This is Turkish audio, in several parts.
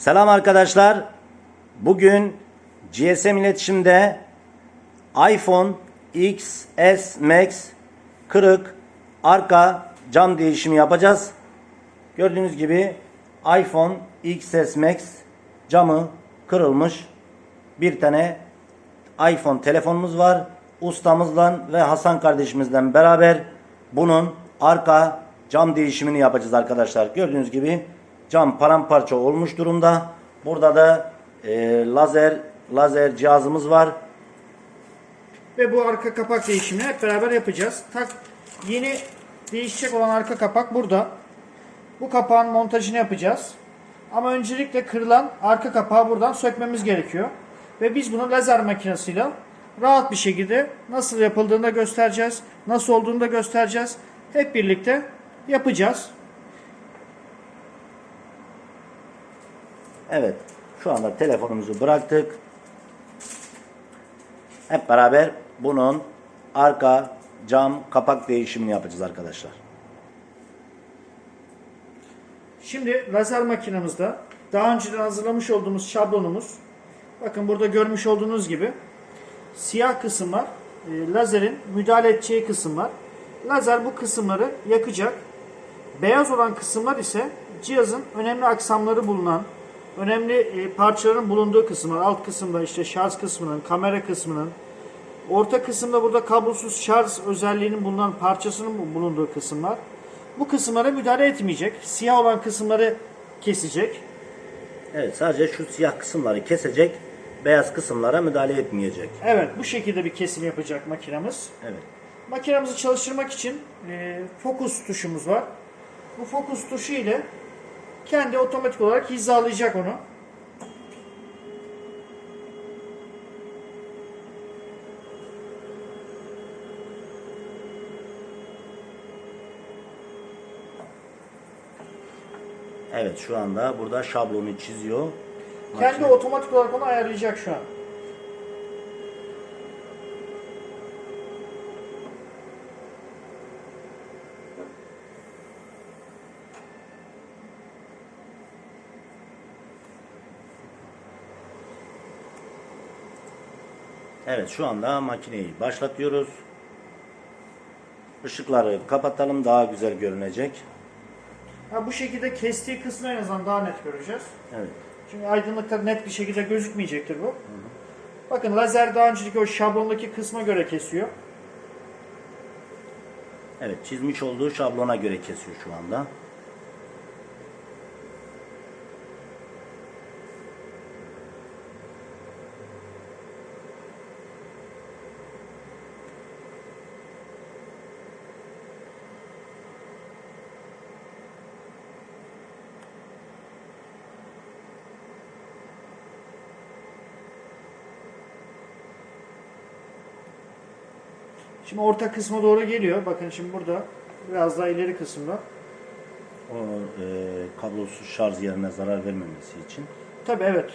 Selam arkadaşlar. Bugün GSM iletişimde iPhone XS Max kırık arka cam değişimi yapacağız. Gördüğünüz gibi iPhone XS Max camı kırılmış. Bir tane iPhone telefonumuz var. Ustamızla ve Hasan kardeşimizle beraber bunun arka cam değişimini yapacağız arkadaşlar. Gördüğünüz gibi cam paramparça olmuş durumda. Burada da e, lazer lazer cihazımız var. Ve bu arka kapak değişimini hep beraber yapacağız. Tak yeni değişecek olan arka kapak burada. Bu kapağın montajını yapacağız. Ama öncelikle kırılan arka kapağı buradan sökmemiz gerekiyor. Ve biz bunu lazer makinesiyle rahat bir şekilde nasıl yapıldığını da göstereceğiz. Nasıl olduğunu da göstereceğiz. Hep birlikte yapacağız. Evet. Şu anda telefonumuzu bıraktık. Hep beraber bunun arka cam kapak değişimini yapacağız arkadaşlar. Şimdi lazer makinemizde daha önceden hazırlamış olduğumuz şablonumuz bakın burada görmüş olduğunuz gibi siyah kısım var. E, lazerin müdahale edeceği kısım var. Lazer bu kısımları yakacak. Beyaz olan kısımlar ise cihazın önemli aksamları bulunan önemli e, parçaların bulunduğu kısımlar. Alt kısımda işte şarj kısmının, kamera kısmının, orta kısımda burada kablosuz şarj özelliğinin bulunan parçasının bulunduğu kısımlar. Bu kısımlara müdahale etmeyecek. Siyah olan kısımları kesecek. Evet sadece şu siyah kısımları kesecek. Beyaz kısımlara müdahale etmeyecek. Evet bu şekilde bir kesim yapacak makinamız. Evet. Makinamızı çalıştırmak için e, fokus tuşumuz var. Bu fokus tuşu ile kendi otomatik olarak hizalayacak onu. Evet şu anda burada şablonu çiziyor. Kendi otomatik olarak onu ayarlayacak şu an. Evet şu anda makineyi başlatıyoruz. Işıkları kapatalım daha güzel görünecek. Ha, bu şekilde kestiği kısmı en azından daha net göreceğiz. Evet. Çünkü aydınlıkta net bir şekilde gözükmeyecektir bu. Bakın lazer daha önceki o şablondaki kısma göre kesiyor. Evet çizmiş olduğu şablona göre kesiyor şu anda. Şimdi orta kısma doğru geliyor. Bakın şimdi burada biraz daha ileri kısımda. O e, kablosuz şarj yerine zarar vermemesi için. Tabi evet.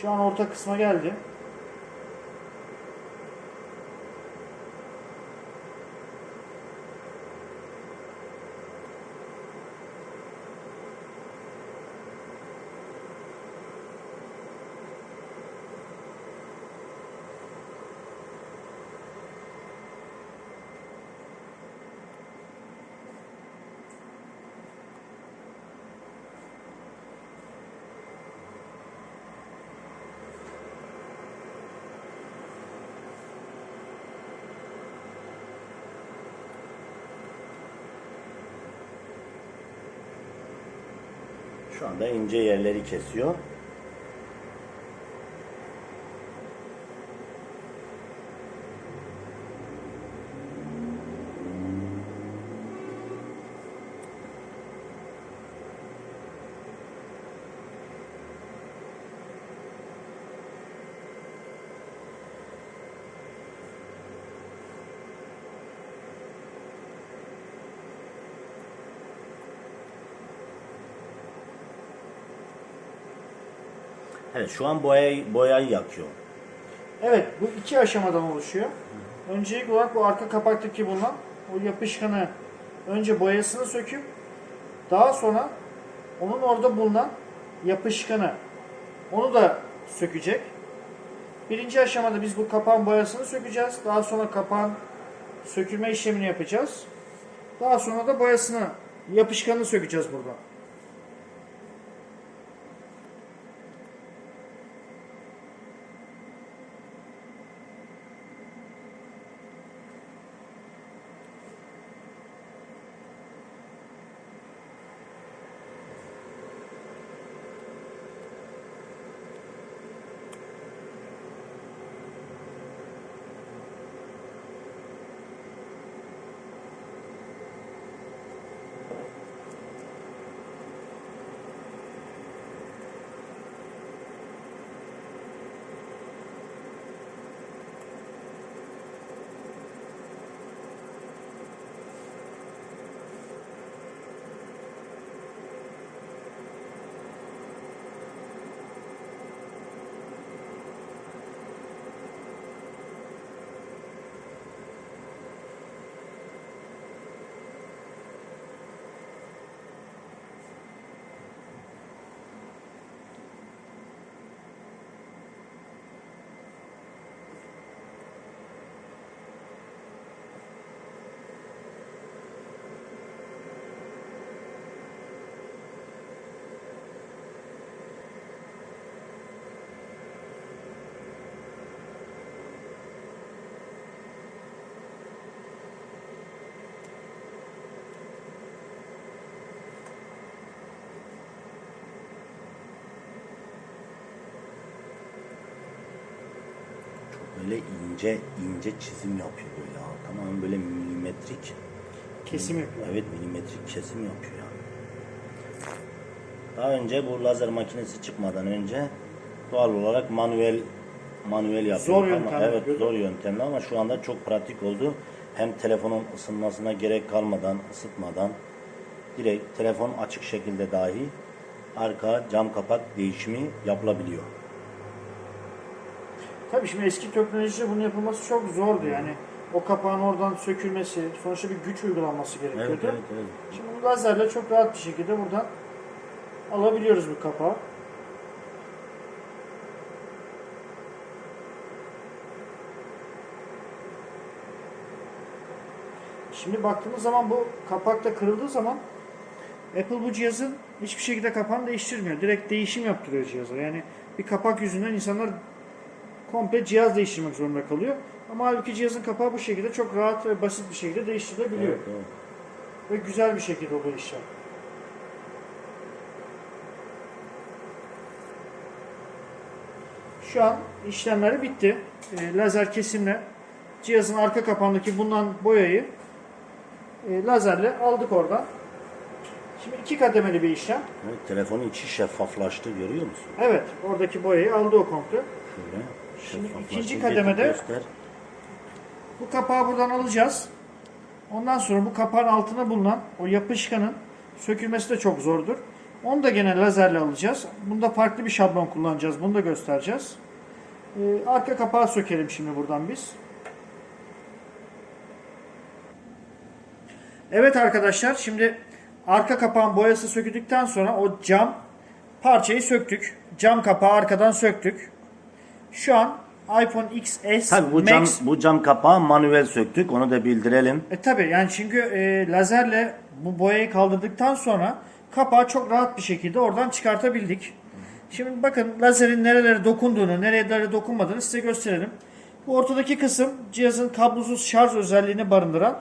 Şu an orta kısma geldi. Şu anda ince yerleri kesiyor. Evet şu an boyayı, boyayı yakıyor. Evet bu iki aşamadan oluşuyor. Öncelikli olarak bu arka kapaktaki bulunan o yapışkanı önce boyasını söküp daha sonra onun orada bulunan yapışkanı onu da sökecek. Birinci aşamada biz bu kapağın boyasını sökeceğiz. Daha sonra kapağın sökülme işlemini yapacağız. Daha sonra da boyasını, yapışkanını sökeceğiz burada. Böyle ince ince çizim yapıyor böyle. Tamamen böyle milimetrik. Kesim yapıyor. Evet milimetrik kesim yapıyor yani. Daha önce bu lazer makinesi çıkmadan önce doğal olarak manuel manuel yapıyorduk Zor yöntemle evet yapıyorduk. zor yöntemli ama şu anda çok pratik oldu. Hem telefonun ısınmasına gerek kalmadan, ısıtmadan direkt telefon açık şekilde dahi arka cam kapak değişimi yapılabiliyor. Tabii şimdi eski teknolojide bunun yapılması çok zordu yani. O kapağın oradan sökülmesi, sonuçta bir güç uygulanması gerekiyordu. Evet, evet, evet. Şimdi bu lazerle çok rahat bir şekilde buradan alabiliyoruz bu kapağı. Şimdi baktığımız zaman bu kapak da kırıldığı zaman Apple bu cihazın hiçbir şekilde kapağını değiştirmiyor. Direkt değişim yaptırıyor cihaza. Yani bir kapak yüzünden insanlar komple cihaz değiştirmek zorunda kalıyor. Ama halbuki cihazın kapağı bu şekilde çok rahat ve basit bir şekilde değiştirilebiliyor. Evet, evet. Ve güzel bir şekilde oluyor işlem. Şu an işlemleri bitti. E, lazer kesimle cihazın arka kapağındaki bulunan boyayı e, lazerle aldık oradan. Şimdi iki kademeli bir işlem. Evet, telefonun içi şeffaflaştı görüyor musun? Evet, oradaki boyayı aldı o komple. Şöyle. Şimdi ikinci kademede-. Bu kapağı buradan alacağız. Ondan sonra bu kapağın altına bulunan o yapışkanın sökülmesi de çok zordur. Onu da gene lazerle alacağız. Bunda farklı bir şablon kullanacağız. Bunu da göstereceğiz. Ee, arka kapağı sökelim şimdi buradan biz. Evet arkadaşlar şimdi arka kapağın boyası söküldükten sonra o cam parçayı söktük. Cam kapağı arkadan söktük. Şu an iPhone XS Tabii bu cam, Max bu cam kapağı manuel söktük. Onu da bildirelim. e tabi yani çünkü e, lazerle bu boyayı kaldırdıktan sonra kapağı çok rahat bir şekilde oradan çıkartabildik. Şimdi bakın lazerin nerelere dokunduğunu, nerelere dokunmadığını size gösterelim. Bu ortadaki kısım cihazın kablosuz şarj özelliğini barındıran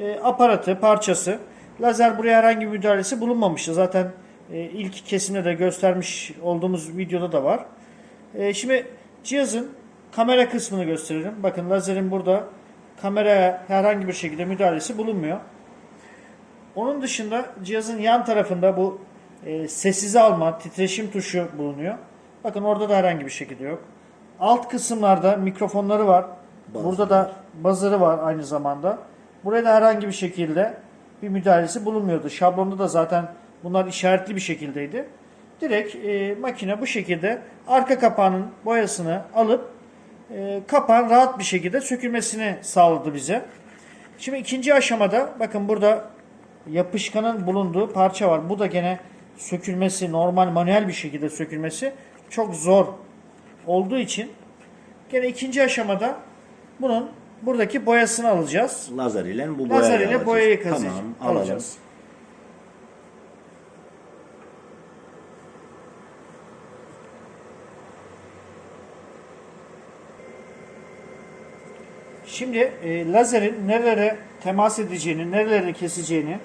e, aparatı, parçası. Lazer buraya herhangi bir müdahalesi bulunmamıştı. Zaten e, ilk kesimde de göstermiş olduğumuz videoda da var. E, şimdi cihazın kamera kısmını gösterelim. Bakın lazerin burada kameraya herhangi bir şekilde müdahalesi bulunmuyor. Onun dışında cihazın yan tarafında bu e, sessize alma, titreşim tuşu bulunuyor. Bakın orada da herhangi bir şekilde yok. Alt kısımlarda mikrofonları var. Burada da buzzer'ı var aynı zamanda. Buraya da herhangi bir şekilde bir müdahalesi bulunmuyordu. Şablonda da zaten bunlar işaretli bir şekildeydi. Direkt e, makine bu şekilde arka kapağının boyasını alıp e, kapağın rahat bir şekilde sökülmesini sağladı bize. Şimdi ikinci aşamada bakın burada yapışkanın bulunduğu parça var. Bu da gene sökülmesi normal manuel bir şekilde sökülmesi çok zor olduğu için gene ikinci aşamada bunun buradaki boyasını alacağız. Lazer ile bu boyayı Lazer ile alacağız. boyayı kazıyacağız. Tamam alalım. alacağız. Şimdi e, lazerin nerelere temas edeceğini, nerelere keseceğini,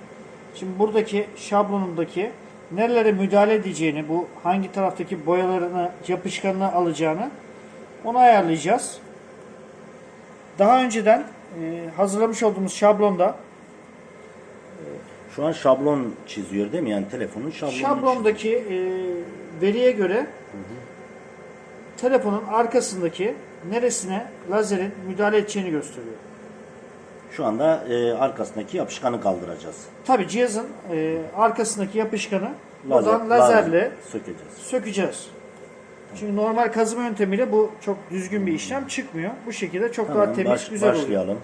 şimdi buradaki şablonundaki nerelere müdahale edeceğini, bu hangi taraftaki boyalarını, yapışkanını alacağını onu ayarlayacağız. Daha önceden e, hazırlamış olduğumuz şablonda Şu an şablon çiziyor değil mi? Yani telefonun şablonunu Şablondaki e, veriye göre telefonun arkasındaki neresine lazerin müdahale edeceğini gösteriyor. Şu anda e, arkasındaki yapışkanı kaldıracağız. Tabi cihazın e, arkasındaki yapışkanı Lazer- buradan lazerle sökeceğiz. sökeceğiz. Çünkü normal kazıma yöntemiyle bu çok düzgün bir işlem çıkmıyor. Bu şekilde çok daha Tamam, temiz, baş- güzel oluyor. başlayalım.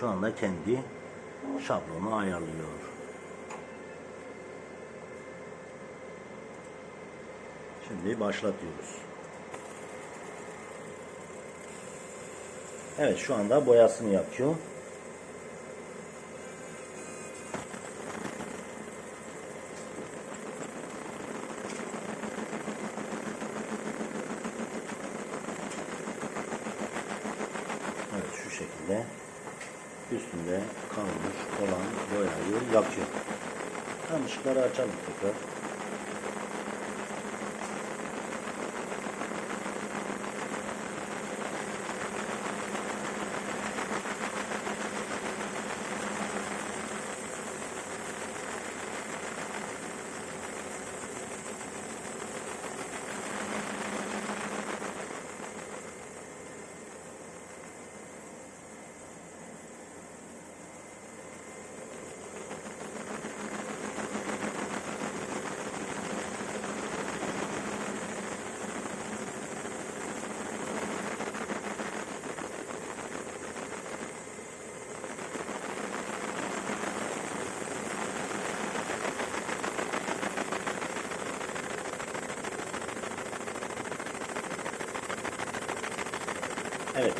Şu anda kendi şablonu ayarlıyor. Şimdi başlatıyoruz. Evet şu anda boyasını yapıyor. Evet şu şekilde üstünde kalmış olan boyayı yakıyor. Tam ışıkları açalım tekrar.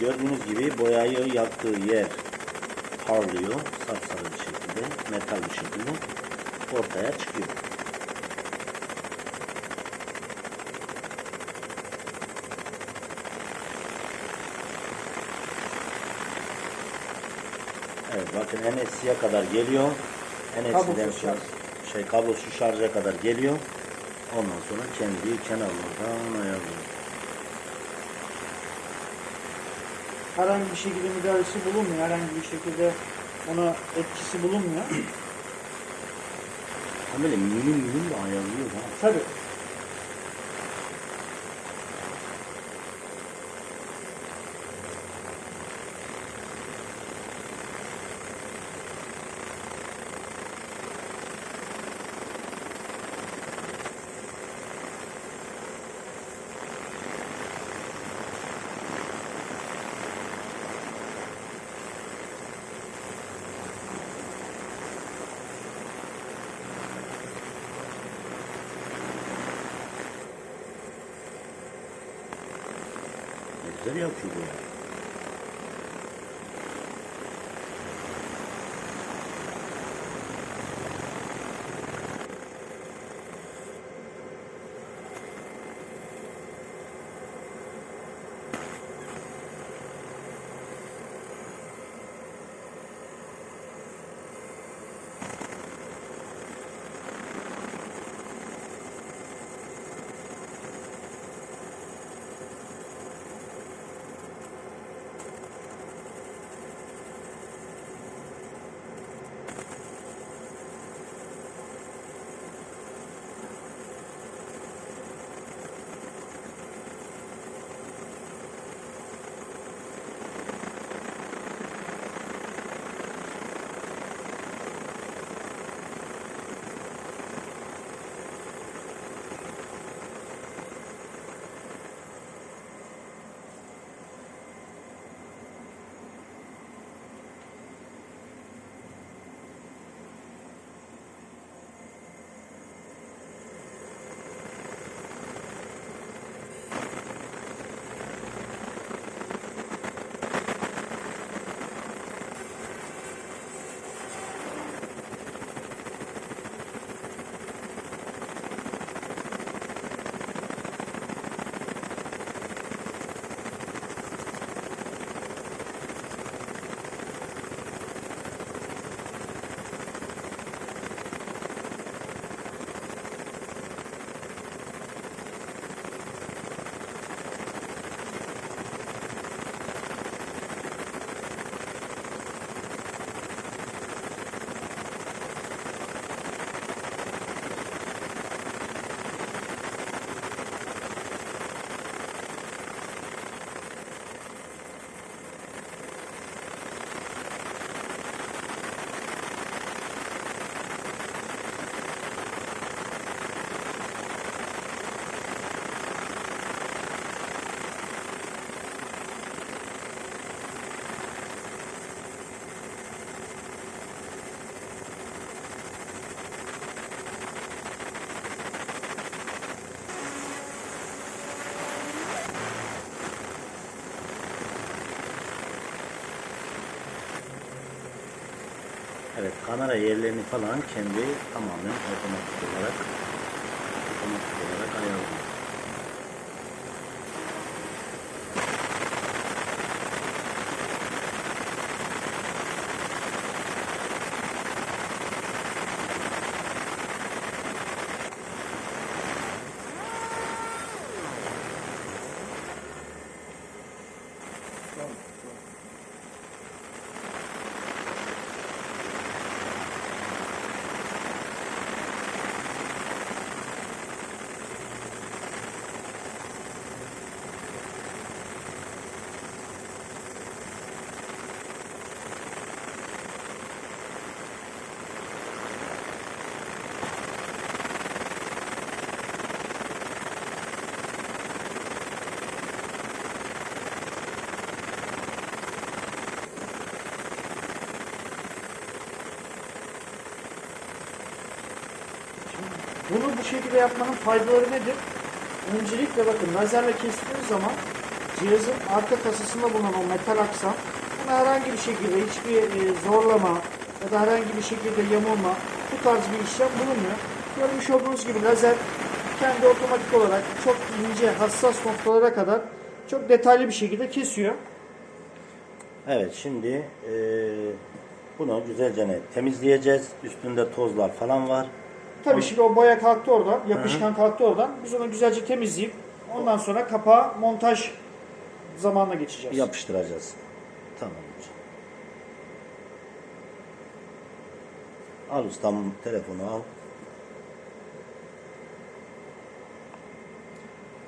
Gördüğünüz gibi boyayı yaktığı yer parlıyor. Sapsarı bir şekilde, metal bir şekilde ortaya çıkıyor. Evet bakın NSC'ye kadar geliyor. Kablosuz sonra şarj. şey kablosuz şarja kadar geliyor. Ondan sonra kendi kenarlardan ayarlıyor. Herhangi bir şekilde müdahalesi bulunmuyor. Herhangi bir şekilde ona etkisi bulunmuyor. Ha böyle milim milim de ayarlıyor ha. Tabii. Ne güzel Evet, kamera yerlerini falan kendi tamamen otomatik olarak otomatik olarak ayarlıyor. Şekilde yapmanın faydaları nedir? Öncelikle bakın lazerle kestiğiniz zaman cihazın arka kasasında bulunan o metal aksam buna herhangi bir şekilde hiçbir e, zorlama ya da herhangi bir şekilde yamulma bu tarz bir işlem bulunmuyor. Görmüş olduğunuz gibi lazer kendi otomatik olarak çok ince hassas noktalara kadar çok detaylı bir şekilde kesiyor. Evet, şimdi eee, bunu güzelce temizleyeceğiz. Üstünde tozlar falan var. Tabii şimdi o boya kalktı oradan, yapışkan kalktı oradan. Biz onu güzelce temizleyip ondan sonra kapağı montaj zamanına geçeceğiz. Yapıştıracağız. Tamam hocam. Al ustam telefonu al.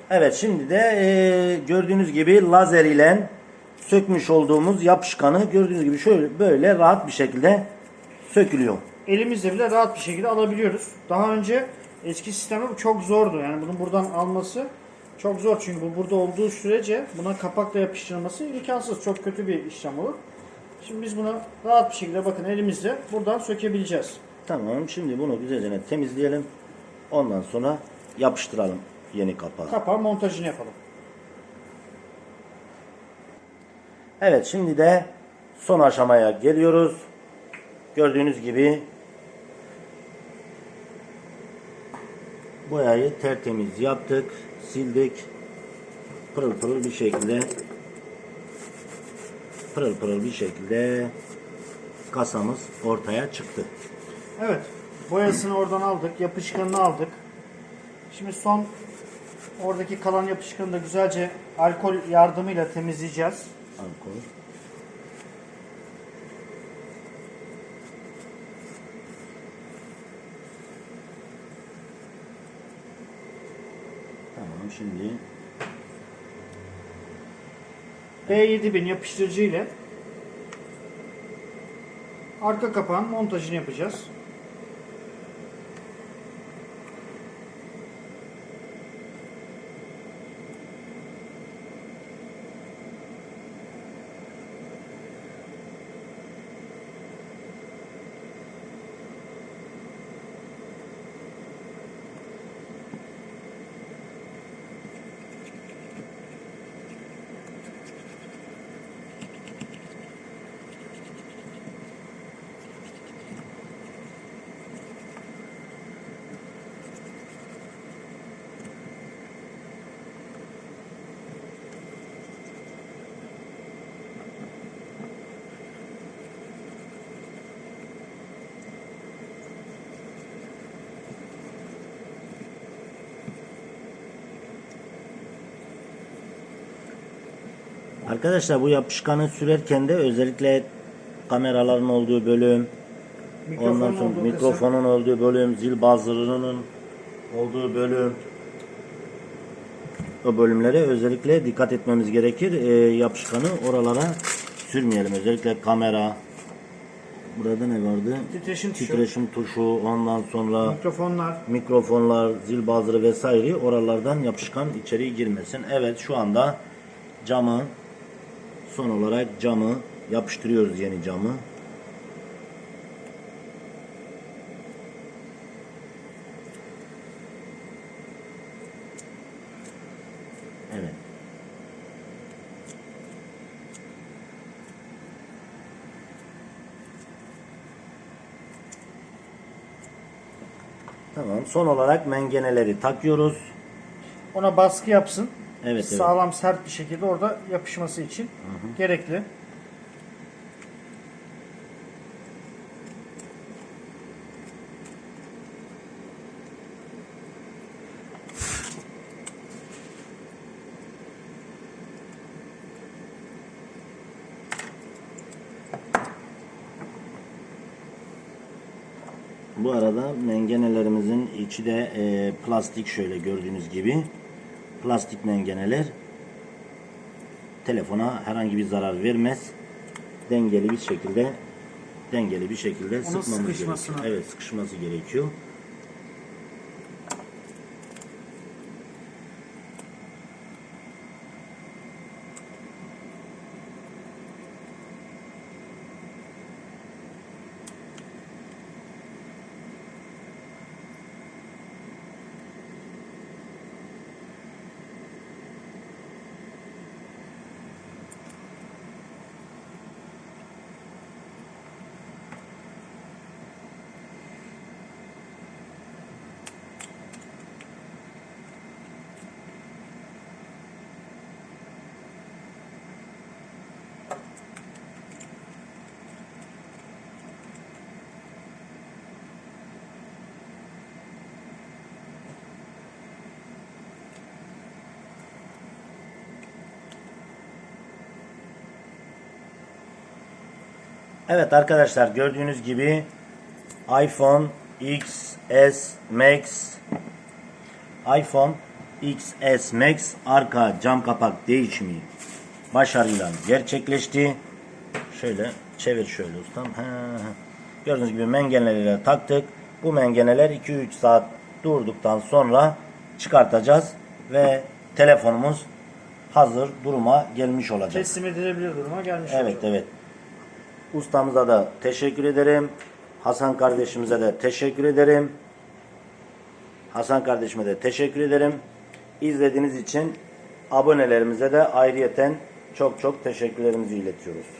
Evet şimdi de eee, gördüğünüz gibi lazer ile sökmüş olduğumuz yapışkanı gördüğünüz gibi şöyle böyle rahat bir şekilde sökülüyor. Elimizle bile rahat bir şekilde alabiliyoruz. Daha önce eski sistemde bu çok zordu. Yani bunu buradan alması çok zor. Çünkü bu burada olduğu sürece buna kapakla yapıştırılması imkansız. Çok kötü bir işlem olur. Şimdi biz bunu rahat bir şekilde bakın elimizle buradan sökebileceğiz. Tamam şimdi bunu güzelce temizleyelim. Ondan sonra yapıştıralım yeni kapağı. Kapağın montajını yapalım. Evet şimdi de son aşamaya geliyoruz. Gördüğünüz gibi boyayı tertemiz yaptık, sildik. Pırıl pırıl bir şekilde pırıl pırıl bir şekilde kasamız ortaya çıktı. Evet. Boyasını oradan aldık. Yapışkanını aldık. Şimdi son oradaki kalan yapışkanı da güzelce alkol yardımıyla temizleyeceğiz. Alkol. Tamam şimdi B7000 yapıştırıcı ile arka kapağın montajını yapacağız. Arkadaşlar bu yapışkanı sürerken de özellikle kameraların olduğu bölüm, ondan Mikrofonun sonra olduğu mikrofonun olduğu bölüm, zil buzzer'ının olduğu bölüm o bölümlere özellikle dikkat etmemiz gerekir. Ee, yapışkanı oralara sürmeyelim. Özellikle kamera burada ne vardı? Titreşim tuşu. Titreşim tuşu, ondan sonra kısım, mikrofonlar. mikrofonlar, zil buzzer'ı vesaire oralardan yapışkan içeriye girmesin. Evet şu anda camı son olarak camı yapıştırıyoruz yeni camı. Evet. Tamam. Son olarak mengeneleri takıyoruz. Ona baskı yapsın. Evet, evet. Sağlam sert bir şekilde orada yapışması için gerekli. Bu arada mengenelerimizin içi de e, plastik şöyle gördüğünüz gibi. Plastik mengeneler telefona herhangi bir zarar vermez. Dengeli bir şekilde dengeli bir şekilde sıkmamız sıkışmasına. gerekiyor. Evet sıkışması gerekiyor. Evet arkadaşlar gördüğünüz gibi iPhone XS Max iPhone XS Max arka cam kapak değişimi başarıyla gerçekleşti. Şöyle çevir şöyle ustam. Ha. Gördüğünüz gibi mengeneleri taktık. Bu mengeneler 2-3 saat durduktan sonra çıkartacağız ve telefonumuz hazır duruma gelmiş olacak. Teslim edilebilir duruma gelmiş Evet olacak. evet. Ustamıza da teşekkür ederim. Hasan kardeşimize de teşekkür ederim. Hasan kardeşime de teşekkür ederim. İzlediğiniz için abonelerimize de ayrıyeten çok çok teşekkürlerimizi iletiyoruz.